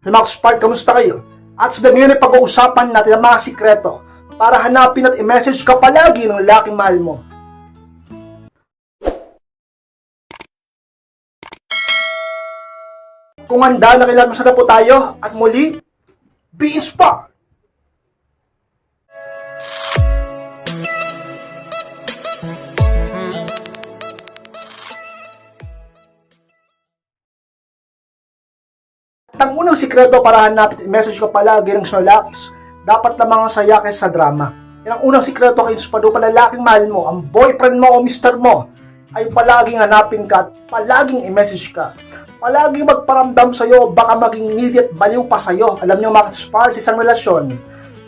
Hey mga Spark, kamusta kayo? At sa ngayon ay pag-uusapan natin ang mga sikreto para hanapin at i-message ka palagi ng lalaking mahal mo. Kung handa na kailangan na po tayo at muli, be inspired! At ang unang sikreto para hanapin message ko palagi ng Snorlax, dapat lamang ang saya kaysa sa drama. Yan ang unang sikreto kay Spado pa lalaking mahal mo, ang boyfriend mo o mister mo, ay palaging hanapin ka at palaging i-message ka. Palaging magparamdam sa'yo, baka maging needy at baliw pa sa'yo. Alam niyo mga spark sa isang relasyon,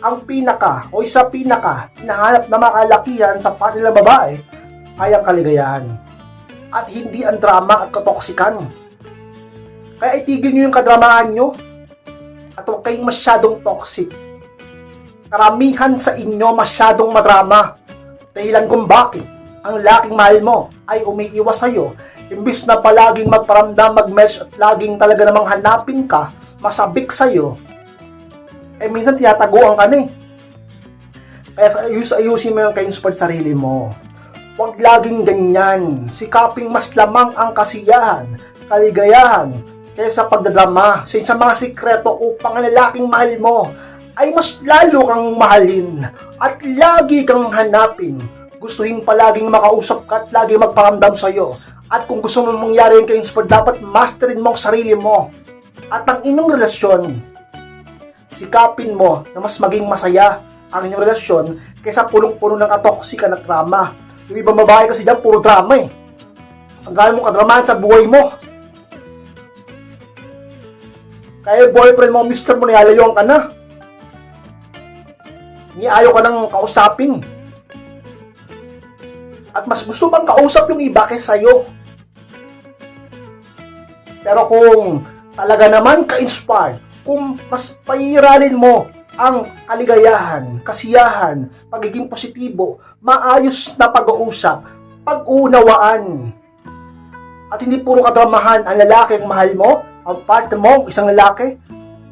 ang pinaka o isa pinaka hinahanap na makalakihan sa pati ng babae ay ang kaligayahan. At hindi ang drama at katoksikan. Kaya itigil nyo yung kadramahan nyo at huwag kayong masyadong toxic. Karamihan sa inyo masyadong madrama. Dahilan kung bakit ang laking mahal mo ay umiiwas sa'yo imbis na palaging magparamdam, mag-mesh at laging talaga namang hanapin ka, masabik sa'yo, eh minsan tinataguan ka na eh. Kaya sa ayus-ayusin mo yung kayo support sarili mo. Huwag laging ganyan. Sikaping mas lamang ang kasiyahan, kaligayahan, kaysa pagdadrama sa isang mga sikreto upang ang lalaking mahal mo ay mas lalo kang mahalin at lagi kang hanapin. Gustuhin palaging makausap ka at lagi magparamdam sa'yo. At kung gusto mo mangyari yung kayo support, dapat masterin mo ang sarili mo. At ang inyong relasyon, sikapin mo na mas maging masaya ang inyong relasyon kaysa punong-puno ng katoksikan at drama. Yung ibang babae kasi dyan, puro drama eh. Ang dami mong kadramahan sa buhay mo. Kaya boyfriend mo, mister mo, nilalayuan ka na. Ni ayaw ka nang kausapin. At mas gusto bang kausap yung iba kaysa sa'yo. Pero kung talaga naman ka-inspired, kung mas pairalin mo ang kaligayahan, kasiyahan, pagiging positibo, maayos na pag-uusap, pag-unawaan, at hindi puro kadramahan ang lalaki ang mahal mo, ang partner mo, ang isang lalaki,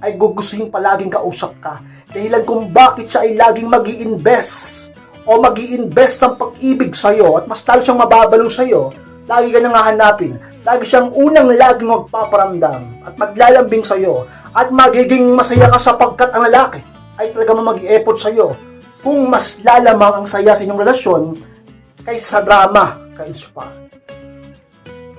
ay gugustuhin palaging kausap ka. Dahilan kung bakit siya ay laging mag invest o mag invest ng pag-ibig sa'yo at mas lalo siyang mababalo sa'yo, lagi ka nang hahanapin. Lagi siyang unang laging magpaparamdam at maglalambing sa'yo at magiging masaya ka sapagkat ang lalaki ay talaga mag-effort sa'yo kung mas lalamang ang saya sa inyong relasyon kaysa sa drama kay Inspire.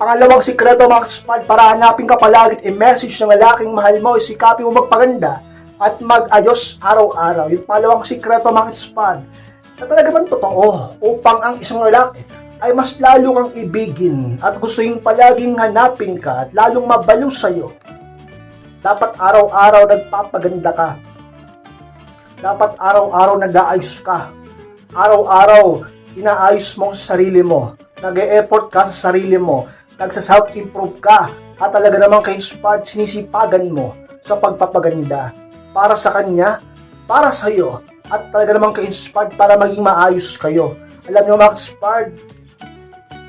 Pangalawang sikreto mga kaspad para hanapin ka palagi at i-message ng lalaking mahal mo, isikapin mo magpaganda at mag-ayos araw-araw. Yung pangalawang sikreto mga kaspad na talaga bang totoo upang ang isang lalaki ay mas lalo kang ibigin at gustuhin palaging hanapin ka at lalong mabaliw sa'yo. Dapat araw-araw nagpapaganda ka. Dapat araw-araw nag-aayos ka. Araw-araw inaayos mo sa sarili mo. Nag-e-effort ka sa sarili mo. Nagsa-self-improve ka. At talaga naman kay Spart sinisipagan mo sa pagpapaganda. Para sa kanya, para sa iyo. At talaga naman kay Spart para maging maayos kayo. Alam niyo mga Spart,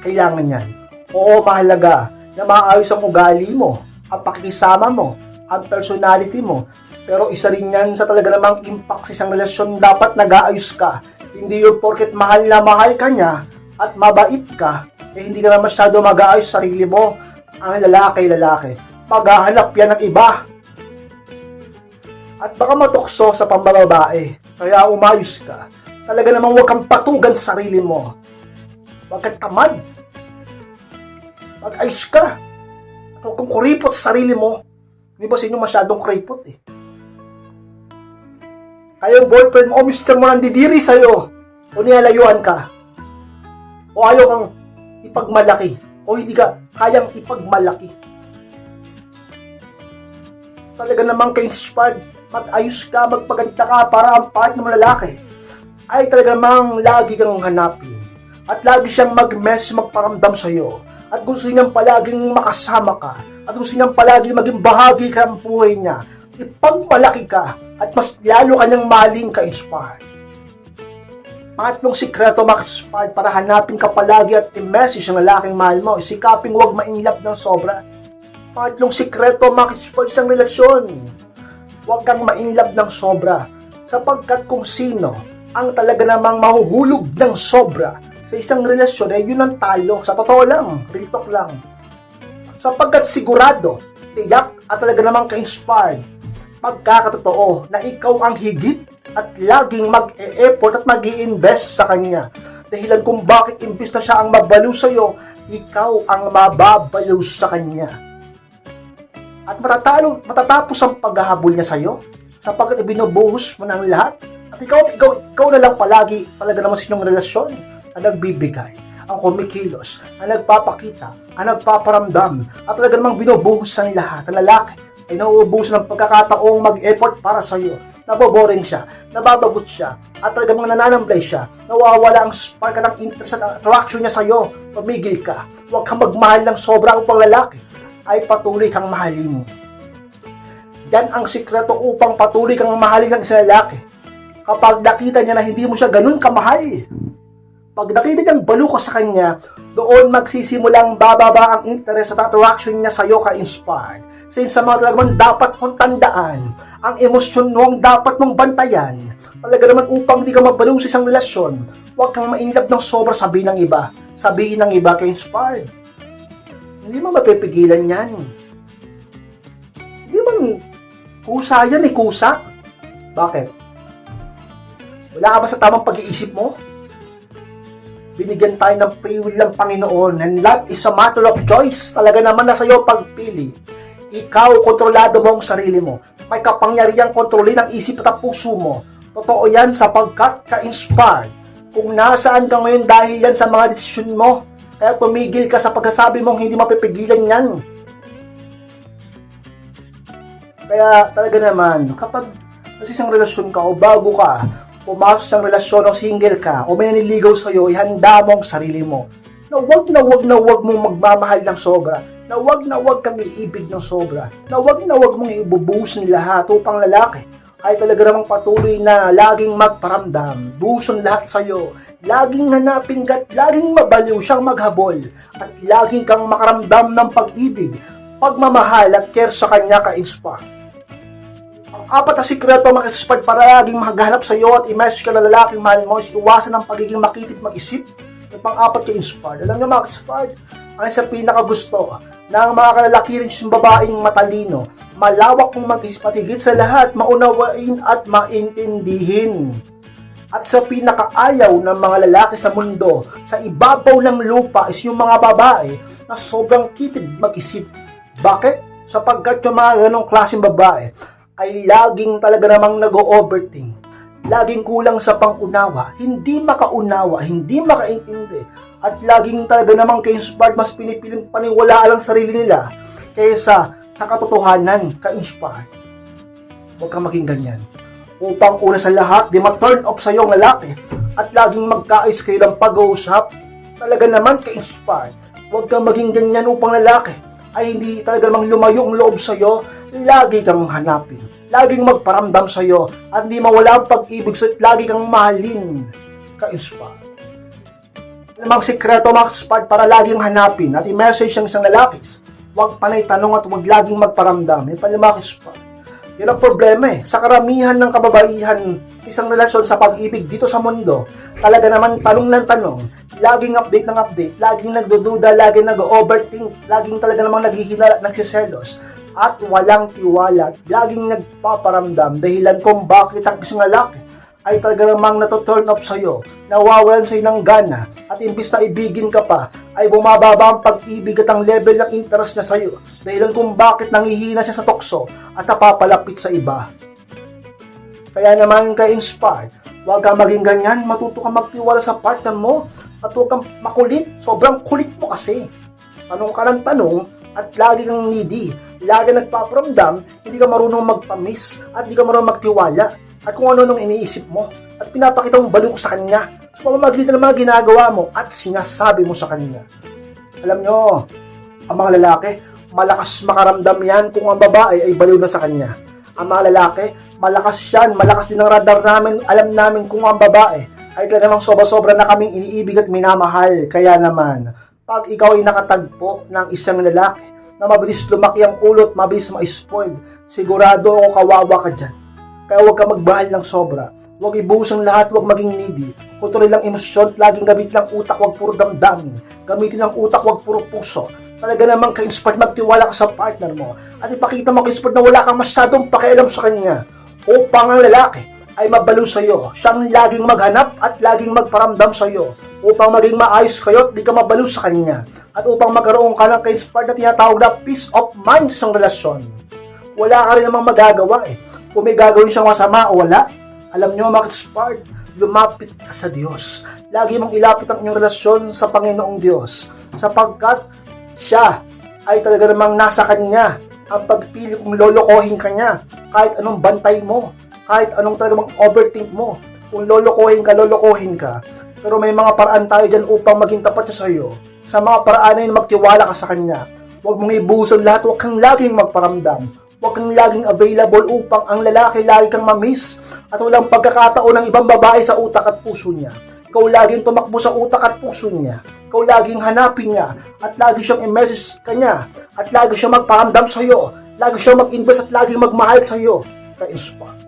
kailangan yan. Oo, mahalaga na maayos ang ugali mo, ang pakikisama mo, ang personality mo. Pero isa rin yan sa talaga namang impact sa isang relasyon, dapat nag-aayos ka. Hindi yun porket mahal na mahal ka niya at mabait ka, eh hindi ka na masyado mag-aayos sa sarili mo. Ang lalaki, lalaki. Paghahanap yan ng iba. At baka matukso sa pambababae. Kaya umayos ka. Talaga namang huwag kang patugan sa sarili mo. Huwag kang tamad. Mag-ayos ka. At huwag kang kuripot sa sarili mo. Di ba sa inyo masyadong kuripot eh. Kaya yung boyfriend mo o mister mo nandidiri sa'yo. O nilalayuan ka. O ayaw kang ipagmalaki. O hindi ka kayang ipagmalaki. Talaga namang ka-inspired. Mag-ayos ka, magpaganda ka para ang part ng lalaki ay talaga namang lagi kang hanapin. At lagi siyang mag-mess, magparamdam sa'yo. At gusto niyang palaging makasama ka. At gusto niyang palaging maging bahagi ka ng buhay niya. Ipagmalaki ka at mas lalo kanyang maling ka-inspired. Pangatlong sikreto maka-inspired para hanapin ka palagi at i-message ang lalaking mahal mo. Isikaping huwag ma-inlove ng sobra. Pangatlong sikreto maka-inspired sa relasyon huwag kang mainlove ng sobra. Sapagkat kung sino ang talaga namang mahuhulog ng sobra sa isang relasyon, eh yun ang talo. Sa totoo lang, real talk lang. Sapagkat sigurado, tiyak at talaga namang ka-inspired, pagkakatotoo na ikaw ang higit at laging mag-e-effort at mag invest sa kanya. Dahilan kung bakit imbis na siya ang mabaliw sa'yo, ikaw ang mababaliw sa kanya. At matatalo, matatapos ang paghahabol niya sa'yo sapagkat ibinubuhos mo ng lahat. At ikaw, ikaw, ikaw na lang palagi talaga naman sa inyong relasyon na nagbibigay, ang kumikilos, ang nagpapakita, ang nagpaparamdam, at talaga namang binubuhos ang lahat. Ang lalaki ay nauubos ng pagkakataong mag-effort para sa iyo. Naboboring siya, nababagot siya, at talagang mga nananamblay siya, nawawala ang spark ng interest at attraction niya sa iyo. Pamigil ka, huwag kang magmahal ng sobra upang lalaki ay patuloy kang mahalin. Yan ang sikreto upang patuloy kang mahalin ng isang lalaki. Kapag nakita niya na hindi mo siya ganun kamahal, pag nakita niyang balo ka sa kanya, doon magsisimulang bababa ang interest at attraction niya sa iyo ka-inspired. Since sa mga talagang dapat mong tandaan, ang emosyon mo ang dapat mong bantayan. Talaga naman upang hindi ka mabaliw sa isang relasyon, huwag kang mainlove ng sobra sabihin ng iba. Sabihin ng iba ka-inspired. Hindi mo mapipigilan yan. Hindi man kusa yan eh, kusa. Bakit? Wala ka ba sa tamang pag-iisip mo? binigyan tayo ng free will ng Panginoon and love is a matter of choice. Talaga naman na sa'yo pagpili. Ikaw, kontrolado mo ang sarili mo. May kapangyarihang kontrolin ang isip at puso mo. Totoo yan sapagkat ka-inspired. Kung nasaan ka ngayon dahil yan sa mga desisyon mo, kaya tumigil ka sa pagkasabi mong hindi mapipigilan yan. Kaya talaga naman, kapag nasa isang relasyon ka o bago ka, pumasok sa relasyon o single ka, o may naniligaw sa'yo, ihanda mo ang sarili mo. Na wag na wag na wag mong magmamahal ng sobra. Na wag na wag kang iibig ng sobra. Na wag na wag mong ibubuhos ng lahat upang lalaki ay talaga namang patuloy na laging magparamdam, buson lahat sa'yo, laging hanapin ka at laging mabaliw siyang maghabol, at laging kang makaramdam ng pag-ibig, pagmamahal at care sa kanya ka-inspire. Ang apat na sikreto mag-expert para laging maghanap sa iyo at i-message ka na lalaking mahal mo is iwasan ang pagiging makitid mag-isip. At pang-apat ka inspired. Alam niyo mga inspired, ang isa pinakagusto ng mga kalalaki rin yung babaeng matalino, malawak mong mag-isip at higit sa lahat, maunawain at maintindihin. At sa pinakaayaw ng mga lalaki sa mundo, sa ibabaw ng lupa is yung mga babae na sobrang kitid mag-isip. Bakit? Sapagkat yung mga ganong klaseng babae ay laging talaga namang nag-overthink. Laging kulang sa pangunawa, hindi makaunawa, hindi makaintindi, at laging talaga namang ka-inspired, mas pinipiling paniwalaan lang sarili nila kaysa sa katotohanan ka-inspired. Huwag kang maging ganyan. Upang una sa lahat, di ma-turn off sa iyo ang lalaki at laging magkaayos kayo ng pag-uusap, talaga naman ka-inspired. Huwag kang maging ganyan upang lalaki ay hindi talaga namang lumayo ang loob sa iyo, lagi kang hanapin. Laging magparamdam sa iyo at hindi mawala ang pag-ibig sa lagi kang mahalin ka-inspired. Lamang sikreto mga ka-inspired para laging hanapin at i-message ang isang lalaki. Huwag panay tanong at huwag laging magparamdam. Yan pala mga ka-inspired. Yan ang problema eh. Sa karamihan ng kababaihan, isang relasyon sa pag-ibig dito sa mundo, talaga naman tanong ng tanong, laging update ng update, laging nagdududa, laging nag-overthink, laging talaga namang naghihina at nagsiselos, at walang tiwala, laging nagpaparamdam dahilan kung bakit ang isang lalaki ay talaga namang nato-turn off sa'yo, nawawalan sa'yo ng gana, at imbis na ibigin ka pa, ay bumababa ang pag-ibig at ang level ng interest niya sa'yo, dahilan kung bakit nangihina siya sa tukso at napapalapit sa iba. Kaya naman ka inspired, huwag kang maging ganyan, matuto kang magtiwala sa partner mo, at huwag kang makulit, sobrang kulit mo kasi. Tanong ka ng tanong, at lagi kang needy, lagi nagpaparamdam, hindi ka marunong magpamis, at hindi ka marunong magtiwala, at kung ano nung iniisip mo, at pinapakita mong baliw sa kanya, pamamagitan ng mga ginagawa mo, at sinasabi mo sa kanya. Alam nyo, ang mga lalaki, malakas makaramdam yan kung ang babae ay baliw na sa kanya. Ang mga lalaki, malakas yan, malakas din ang radar namin, alam namin kung ang babae ay talagang sobra-sobra na kaming iniibig at minamahal. Kaya naman, pag ikaw ay nakatagpo ng isang lalaki na mabilis lumaki ang ulot, mabilis ma-spoil. Sigurado ako kawawa ka dyan. Kaya huwag ka magmahal ng sobra. Huwag ibuhos ang lahat, huwag maging needy. Kontrolin lang emosyon, laging gamitin ang utak, huwag puro damdamin. Gamitin ang utak, huwag puro puso. Talaga namang ka-inspired, magtiwala ka sa partner mo. At ipakita mo ka-inspired na wala kang masyadong pakialam sa kanya. Upang ang lalaki ay mabalo sa iyo. Siyang laging maghanap at laging magparamdam sa iyo. Upang maging maayos kayo at di ka mabalo sa kanya. At upang magkaroon ka ng ka-inspired na tinatawag na peace of mind sa relasyon. Wala ka rin namang magagawa eh. Kung may gagawin siyang masama o wala, alam nyo mga ka-inspired, lumapit ka sa Diyos. Lagi mong ilapit ang inyong relasyon sa Panginoong Diyos. Sapagkat siya ay talaga namang nasa Kanya ang pagpili kung lolokohin ka niya. Kahit anong bantay mo, kahit anong talagang overthink mo. Kung lolokohin ka, lolokohin ka. Pero may mga paraan tayo dyan upang maging tapat siya sa iyo. Sa mga paraan na yun, magtiwala ka sa Kanya. Huwag mong ibuson lahat, huwag kang laging magparamdam. Huwag kang laging available upang ang lalaki lagi kang mamiss at walang pagkakataon ng ibang babae sa utak at puso niya. Ikaw laging tumakbo sa utak at puso niya. Ikaw laging hanapin niya at lagi siyang i-message ka niya at lagi siyang magparamdam sa iyo. Lagi siyang mag-invest at laging magmahal sa iyo. Ka-inspire.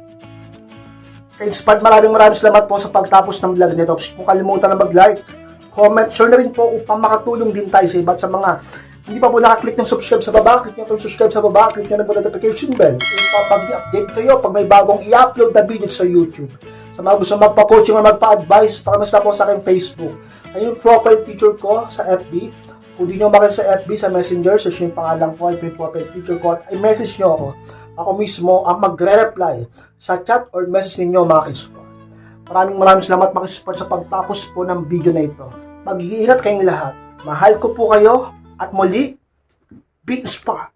Ka-inspired, maraming maraming salamat po sa pagtapos ng vlog nito. Huwag kalimutan na mag-like, comment, share na rin po upang makatulong din tayo sa iba sa mga hindi pa po nakaklik ng subscribe sa baba, click nyo yung subscribe sa baba, click nyo na po notification bell upang pag-update kayo pag may bagong i-upload na video sa YouTube. Sa mga gusto magpa-coaching o magpa-advise, pakamasta po sa aking Facebook. Ayun profile picture ko sa FB. Kung di nyo makita sa FB, sa Messenger, search yung pangalan ko, yung profile picture ko, at i-message nyo ako. Ako mismo ang magre-reply sa chat or message ninyo mga kisupport. Maraming maraming salamat mga kisupport sa pagtapos po ng video na ito. Mag-iingat kayong lahat. Mahal ko po kayo at muli, be inspired.